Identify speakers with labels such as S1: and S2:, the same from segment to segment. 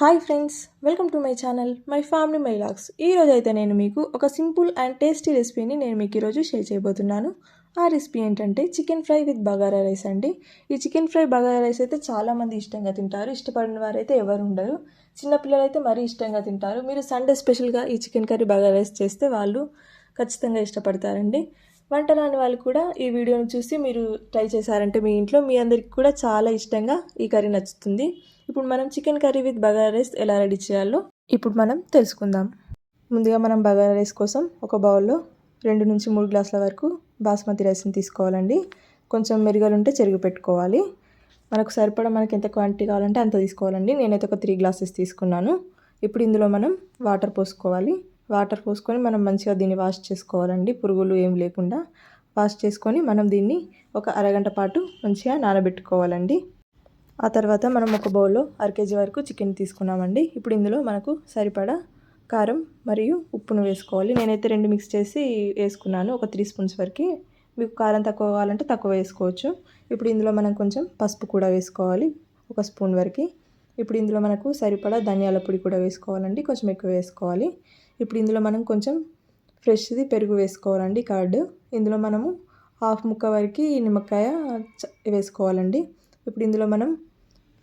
S1: Hi friends welcome to my channel my family my logs ఈరోజు అయితే నేను మీకు ఒక సింపుల్ అండ్ టేస్టీ రెసిపీని నేను మీకు ఈరోజు షేర్ చేయబోతున్నాను. ఆ రెసిపీ ఏంటంటే chicken fry with bagara rice అండి. ఈ చికెన్ ఫ్రై బగారా రైస్ అయితే చాలామంది ఇష్టంగా తింటారు ఇష్టపడిన వారైతే ఎవరు ఉండరు. చిన్నపిల్లలు అయితే మరీ ఇష్టంగా తింటారు. మీరు సండే స్పెషల్గా ఈ చికెన్ కర్రీ బగారా రైస్ చేస్తే వాళ్ళు ఖచ్చితంగా ఇష్టపడతారండి. వంట రాని వాళ్ళు కూడా ఈ వీడియోని చూసి మీరు ట్రై చేశారంటే మీ ఇంట్లో మీ అందరికి కూడా చాలా ఇష్టంగా ఈ కర్రీ నచ్చుతుంది. ఇప్పుడు మనం chicken curry with bagara rice ఎలా రెడీ చేయాలో ఇప్పుడు మనం తెలుసుకుందాం. ముందుగా మనం బగారా రైస్ కోసం ఒక బౌల్లో రెండు నుంచి మూడు గ్లాసుల వరకు బాస్మతి రైస్ని తీసుకోవాలండి. కొంచెం మెరుగలు ఉంటే చెరుగు పెట్టుకోవాలి. మనకు సరిపడా మనకి ఎంత క్వాంటిటీ కావాలంటే అంత తీసుకోవాలండి. నేనైతే ఒక త్రీ గ్లాసెస్ తీసుకున్నాను. ఇప్పుడు ఇందులో మనం వాటర్ పోసుకోవాలి. వాటర్ పోసుకొని మనం మంచిగా దీన్ని వాష్ చేసుకోవాలండి. పురుగులు ఏం లేకుండా వాష్ చేసుకొని మనం దీన్ని ఒక అరగంట పాటు మంచిగా నానబెట్టుకోవాలండి. ఆ తర్వాత మనం ఒక బౌల్లో అర కేజీ వరకు చికెన్ తీసుకున్నామండి. ఇప్పుడు ఇందులో మనకు సరిపడా కారం మరియు ఉప్పును వేసుకోవాలి. నేనైతే రెండు మిక్స్ చేసి వేసుకున్నాను. ఒక త్రీ స్పూన్స్ వరకు. మీకు కారం తక్కువ కావాలంటే తక్కువ వేసుకోవచ్చు. ఇప్పుడు ఇందులో మనం కొంచెం పసుపు కూడా వేసుకోవాలి. ఒక స్పూన్ వరకు. ఇప్పుడు ఇందులో మనకు సరిపడా ధనియాల పొడి కూడా వేసుకోవాలండి. కొంచెం ఎక్కువ వేసుకోవాలి. ఇప్పుడు ఇందులో మనం కొంచెం ఫ్రెష్ది పెరుగు వేసుకోవాలండి కర్డ్. ఇందులో మనము హాఫ్ ముక్క వరకు నిమ్మకాయ వేసుకోవాలండి. ఇప్పుడు ఇందులో మనం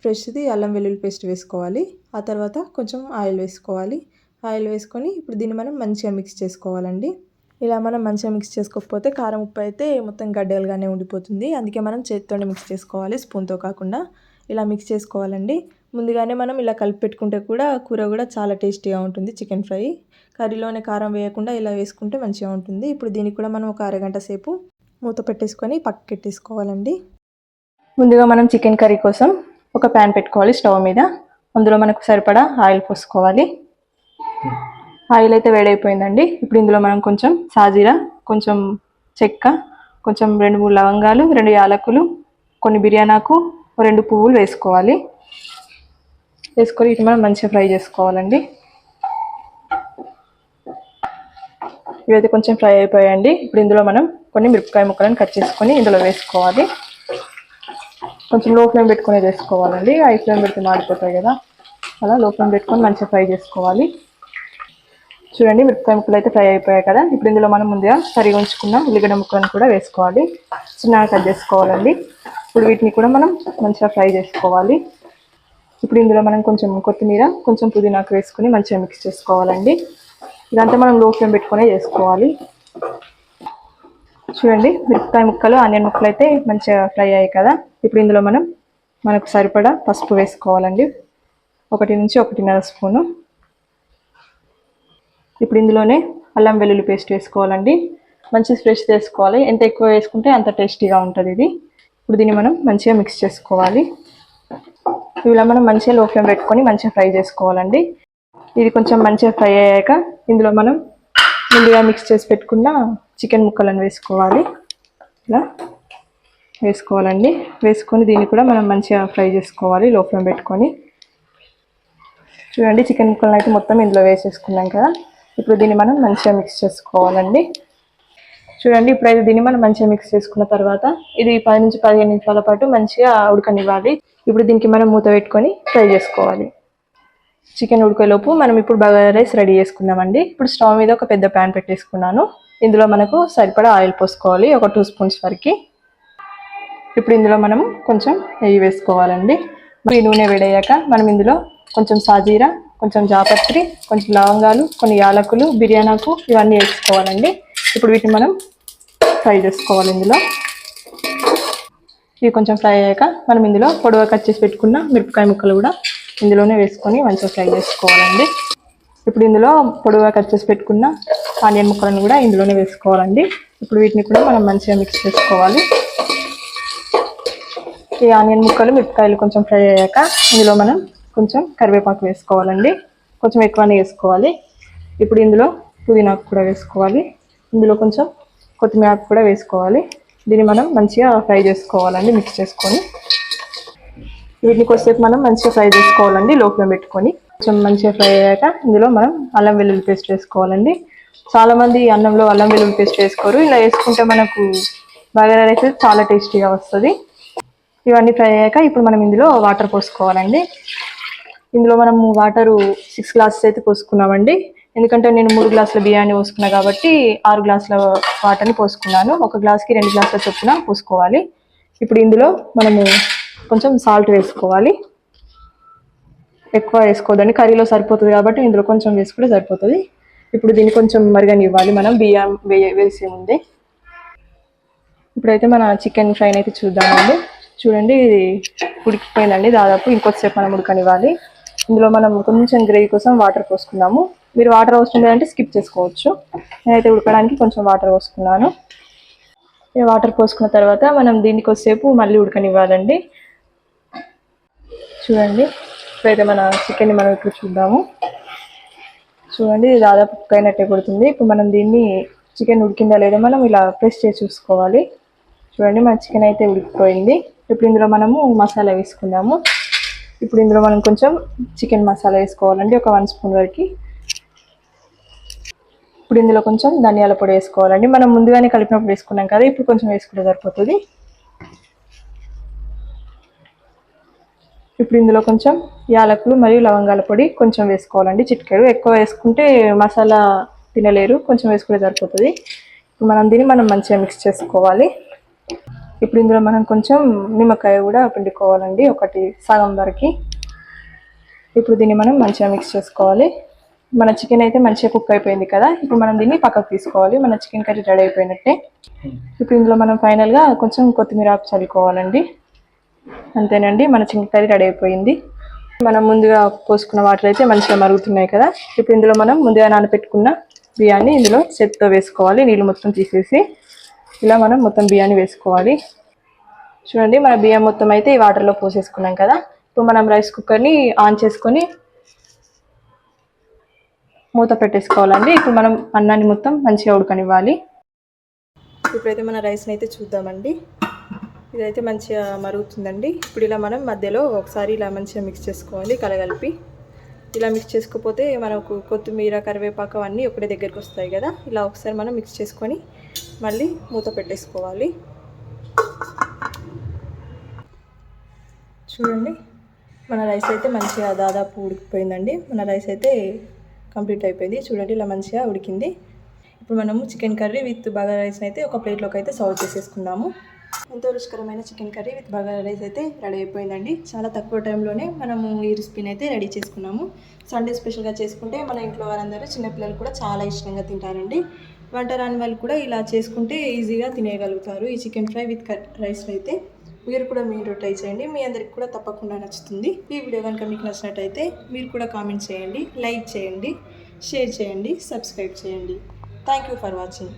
S1: ఫ్రెష్ది అల్లం వెల్లుల్లి పేస్ట్ వేసుకోవాలి. ఆ తర్వాత కొంచెం ఆయిల్ వేసుకోవాలి. ఆయిల్ వేసుకొని ఇప్పుడు దీన్ని మనం మంచిగా మిక్స్ చేసుకోవాలండి. ఇలా మనం మంచిగా మిక్స్ చేసుకోకపోతే కారం ఉప్పు అయితే మొత్తం గడ్డలుగానే ఉండిపోతుంది. అందుకే మనం చేతితోనే మిక్స్ చేసుకోవాలి స్పూన్తో కాకుండా. ఇలా మిక్స్ చేసుకోవాలండి. ముందుగానే మనం ఇలా కలిపి పెట్టుకుంటే కూడా కూర కూడా చాలా టేస్టీగా ఉంటుంది చికెన్ ఫ్రై. కర్రీలోనే కారం వేయకుండా ఇలా వేసుకుంటే మంచిగా ఉంటుంది. ఇప్పుడు దీనికి కూడా మనం ఒక అరగంట సేపు మూత పెట్టేసుకొని పక్కకెట్టేసుకోవాలండి ముందుగా మనం చికెన్ కర్రీ కోసం ఒక ప్యాన్ పెట్టుకోవాలి స్టవ్ మీద. అందులో మనకు సరిపడా ఆయిల్ పోసుకోవాలి. ఆయిల్ అయితే వేడైపోయిందండి. ఇప్పుడు ఇందులో మనం కొంచెం సాజీరా కొంచెం చెక్క కొంచెం రెండు మూడు లవంగాలు రెండు యాలకులు కొన్ని బిర్యానాకు రెండు పువ్వులు వేసుకోవాలి. వేసుకొని ఇటు మనం మంచిగా ఫ్రై చేసుకోవాలండి. ఇవైతే కొంచెం ఫ్రై అయిపోయాయండి. ఇప్పుడు ఇందులో మనం కొన్ని మిరపకాయ ముక్కలను కట్ చేసుకొని ఇందులో వేసుకోవాలి. కొంచెం లో ఫ్లేమ్ పెట్టుకునే చేసుకోవాలండి హై ఫ్లేమ్ పెడితే మాడిపోతాయి కదా. అలా లో ఫ్లేమ్ పెట్టుకొని మంచిగా ఫ్రై చేసుకోవాలి. చూడండి మిరపకాయ ముక్కలు అయితే ఫ్రై అయిపోయాయి కదా. ఇప్పుడు ఇందులో మనం ముందుగా కరిగి ఉంచుకున్న. ఉల్లిగడ్డ ముక్కలను కూడా వేసుకోవాలి. చిన్నగా కట్ చేసుకోవాలండి. ఇప్పుడు వీటిని కూడా మనం మంచిగా ఫ్రై చేసుకోవాలి. ఇప్పుడు ఇందులో మనం కొంచెం కొత్తిమీర కొంచెం పుదీనాకు వేసుకుని మంచిగా మిక్స్ చేసుకోవాలండి. ఇదంతా మనం లో ఫ్లేమ్ పెట్టుకునే చేసుకోవాలి. చూడండి మిరపకాయ ముక్కలు ఆనియన్ ముక్కలు అయితే మంచిగా ఫ్రై అయ్యాయి కదా. ఇప్పుడు ఇందులో మనం మనకు సరిపడా పసుపు వేసుకోవాలండి. ఒకటి నుంచి ఒకటిన్నర స్పూను. ఇప్పుడు ఇందులోనే అల్లం వెల్లుల్లి పేస్ట్ వేసుకోవాలండి. మంచి ఫ్రెష్ వేసుకోవాలి ఎంత ఎక్కువ వేసుకుంటే అంత టేస్టీగా ఉంటుంది ఇది. ఇప్పుడు దీన్ని మనం మంచిగా మిక్స్ చేసుకోవాలి. ఇలా మనం మంచిగా లో ఫ్లేమ్ పెట్టుకొని మంచిగా ఫ్రై చేసుకోవాలండి. ఇది కొంచెం మంచిగా ఫ్రై అయ్యాక ఇందులో మనం ముందుగా మిక్స్ చేసి పెట్టుకున్న చికెన్ ముక్కలను వేసుకోవాలి. ఇలా వేసుకోవాలండి. వేసుకొని దీన్ని కూడా మనం మంచిగా ఫ్రై చేసుకోవాలి లో ఫ్లేమ్ పెట్టుకొని. చూడండి చికెన్ ముక్కలను అయితే మొత్తం ఇందులో వేసేసుకున్నాం కదా. ఇప్పుడు దీన్ని మనం మంచిగా మిక్స్ చేసుకోవాలండి. చూడండి ఇప్పుడైతే దీన్ని మనం మంచిగా మిక్స్ చేసుకున్న తర్వాత ఇది పది నుంచి పదిహేను నిమిషాల పాటు మంచిగా ఉడకనివ్వాలి. ఇప్పుడు దీనికి మనం మూత పెట్టుకొని ఫ్రై చేసుకోవాలి. చికెన్ ఉడికేలోపు మనం ఇప్పుడు బగారా రైస్ రెడీ చేసుకుందామండి. ఇప్పుడు స్టవ్ మీద ఒక పెద్ద ప్యాన్ పెట్టేసుకున్నాను. ఇందులో మనకు సరిపడా ఆయిల్ పోసుకోవాలి ఒక టూ స్పూన్స్ వరకు. ఇప్పుడు ఇందులో మనం కొంచెం నెయ్యి వేసుకోవాలండి. ఈ నూనె వేడయ్యాక మనం ఇందులో కొంచెం సాజీరా కొంచెం జాపత్రి కొంచెం లవంగాలు కొన్ని యాలకులు బిర్యానాకు ఇవన్నీ వేసుకోవాలండి. ఇప్పుడు వీటిని మనం ఫ్రై చేసుకోవాలి ఇందులో. ఇవి కొంచెం ఫ్రై అయ్యాక మనం ఇందులో పొడవ కట్ చేసి పెట్టుకున్న మిరపకాయ ముక్కలు కూడా ఇందులోనే వేసుకొని మంచిగా ఫ్రై చేసుకోవాలండి. ఇప్పుడు ఇందులో పొడవుగా కట్ చేసి పెట్టుకున్న ఆనియన్ ముక్కలను కూడా ఇందులోనే వేసుకోవాలండి. ఇప్పుడు వీటిని కూడా మనం మంచిగా మిక్స్ చేసుకోవాలి. ఈ ఆనియన్ ముక్కలు మిరపకాయలు కొంచెం ఫ్రై అయ్యాక ఇందులో మనం కొంచెం కరివేపాకు వేసుకోవాలండి. కొంచెం ఎక్కువనే వేసుకోవాలి. ఇప్పుడు ఇందులో పుదీనాకు కూడా వేసుకోవాలి. ఇందులో కొంచెం కొత్తిమీర ఆకు కూడా వేసుకోవాలి. దీన్ని మనం మంచిగా ఫ్రై చేసుకోవాలండి మిక్స్ చేసుకొని. వీటిని కొద్దిసేపు మనం మంచిగా ఫ్రై చేసుకోవాలండి లోపల పెట్టుకొని. కొంచెం మంచిగా ఫ్రై అయ్యాక ఇందులో మనం అల్లం వెల్లుల్లి పేస్ట్ వేసుకోవాలండి. చాలా మంది అన్నంలో అల్లం వెల్లుల్లి పేస్ట్ వేసుకోరు. ఇలా వేసుకుంటే మనకు బగారా రైస్ చాలా టేస్టీగా వస్తుంది. ఇవన్నీ ఫ్రై అయ్యాక ఇప్పుడు మనం ఇందులో వాటర్ పోసుకోవాలండి. ఇందులో మనము వాటరు సిక్స్ గ్లాసెస్ అయితే పోసుకున్నామండి. ఎందుకంటే నేను మూడు గ్లాసుల బియ్యాన్ని పోసుకున్నా కాబట్టి ఆరు గ్లాసుల వాటర్ని పోసుకున్నాను. ఒక గ్లాస్కి రెండు గ్లాసుల చొప్పున పోసుకోవాలి. ఇప్పుడు ఇందులో మనము కొంచెం సాల్ట్ వేసుకోవాలి. ఎక్కువ వేసుకోదండి. కర్రీలో సరిపోతుంది కాబట్టి ఇందులో కొంచెం వేసుకుంటే సరిపోతుంది. ఇప్పుడు దీన్ని కొంచెం మరగనివ్వాలి మనం. బియ్యం వే వేసే ముందే. ఇప్పుడైతే మన చికెన్ ఫ్రైని అయితే చూద్దామండి. చూడండి ఇది ఉడికిపోయిందండి. దాదాపు ఇంకొకసేపు మనం ఉడకనివ్వాలి. ఇందులో మనం కొంచెం గ్రేవీ కోసం వాటర్ పోసుకున్నాము. మీరు వాటర్ అవసరం లేదంటే స్కిప్ చేసుకోవచ్చు. నేనైతే ఉడకడానికి కొంచెం వాటర్ పోసుకున్నాను. వాటర్ పోసుకున్న తర్వాత మనం దీన్ని కొద్దిసేపు మళ్ళీ ఉడకనివ్వాలండి. చూడండి. ఇప్పుడైతే మన చికెన్ని మనం ఇప్పుడు చూద్దాము. చూడండి దాదాపు కుక్ అయినట్టే కొడుతుంది ఇప్పుడు మనం దీన్ని చికెన్ ఉడికిందా లేదా మనం ఇలా ప్రెస్ చేసి చూసుకోవాలి. చూడండి మన చికెన్ అయితే ఉడికిపోయింది. ఇప్పుడు ఇందులో మనము మసాలా వేసుకుందాము. ఇప్పుడు ఇందులో మనం కొంచెం చికెన్ మసాలా వేసుకోవాలండి. ఒక వన్ స్పూన్ వరకు. ఇప్పుడు ఇందులో కొంచెం ధనియాల పొడి వేసుకోవాలండి. మనం ముందుగానే కలిపినప్పుడు వేసుకున్నాం కదా ఇప్పుడు కొంచెం వేసుకుంటే సరిపోతుంది. ఇప్పుడు ఇందులో కొంచెం యాలకులు మరియు లవంగాల పొడి కొంచెం వేసుకోవాలండి. చిట్కాయలు ఎక్కువ వేసుకుంటే మసాలా తినలేరు కొంచెం వేసుకుంటే సరిపోతుంది. ఇప్పుడు మనం దీన్ని మనం మంచిగా మిక్స్ చేసుకోవాలి. ఇప్పుడు ఇందులో మనం కొంచెం నిమ్మకాయ కూడా పిండుకోవాలండి ఒకటి సగం వరకు. ఇప్పుడు దీన్ని మనం మంచిగా మిక్స్ చేసుకోవాలి. మన చికెన్ అయితే మంచిగా కుక్ అయిపోయింది కదా. ఇప్పుడు మనం దీన్ని పక్కకు తీసుకోవాలి. మన చికెన్ కర్రీ రెడీ అయిపోయినట్టే. ఇప్పుడు ఇందులో మనం ఫైనల్గా కొంచెం కొత్తిమీర ఆకు చల్లుకోవాలండి. అంతేనండి మన చికెన్ కర్రీ రెడీ అయిపోయింది. మనం ముందుగా పోసుకున్న వాటర్ అయితే మంచిగా మరుగుతున్నాయి కదా. ఇప్పుడు ఇందులో మనం ముందుగా నానబెట్టుకున్న బియ్యాన్ని ఇందులో చేత్తో వేసుకోవాలి. నీళ్ళు మొత్తం తీసేసి ఇలా మనం మొత్తం బియ్యాన్ని వేసుకోవాలి. చూడండి మన బియ్యం మొత్తం అయితే ఈ వాటర్లో పోసేసుకున్నాం కదా. ఇప్పుడు మనం రైస్ కుక్కర్ని ఆన్ చేసుకొని మూత పెట్టేసుకోవాలండి. ఇప్పుడు మనం అన్నాన్ని మొత్తం మంచిగా ఉడకనివ్వాలి. ఇప్పుడైతే మన రైస్ని అయితే చూద్దామండి. ఇదైతే మంచిగా మరుగుతుందండి. ఇప్పుడు ఇలా మనం మధ్యలో ఒకసారి ఇలా మంచిగా మిక్స్ చేసుకోవాలి కలగలిపి. ఇలా మిక్స్ చేసుకోకపోతే మనకు కొత్తిమీర కరివేపాకు అన్నీ ఒకటే దగ్గరికి వస్తాయి కదా. ఇలా ఒకసారి మనం మిక్స్ చేసుకొని మళ్ళీ మూత పెట్టేసుకోవాలి. చూడండి మన రైస్ అయితే మంచిగా దాదాపు ఉడికిపోయిందండి. మన రైస్ అయితే కంప్లీట్ అయిపోయింది. చూడండి ఇలా మంచిగా ఉడికింది. ఇప్పుడు మనము chicken curry with bagara rice అయితే ఒక ప్లేట్లోకి అయితే సర్వ్ చేసేసుకుందాము. ఎంతో రుచికరమైన chicken curry with bagara rice అయితే రెడీ అయిపోయిందండి. చాలా తక్కువ టైంలోనే మనము ఈ రెసిపీని అయితే రెడీ చేసుకున్నాము. సండే స్పెషల్గా చేసుకుంటే మన ఇంట్లో వారందరూ చిన్నపిల్లలు కూడా చాలా ఇష్టంగా తింటారండి. వంట రాని వాళ్ళు కూడా ఇలా చేసుకుంటే ఈజీగా తినేయగలుగుతారు ఈ చికెన్ ఫ్రై విత్ రైస్ అయితే. మీరు కూడా మీరు ట్రై చేయండి. మీ అందరికి కూడా తప్పకుండా నచ్చుతుంది. ఈ వీడియో కనుక మీకు నచ్చినట్టయితే మీరు కూడా కామెంట్ చేయండి లైక్ చేయండి షేర్ చేయండి సబ్స్క్రైబ్ చేయండి. Thank you for watching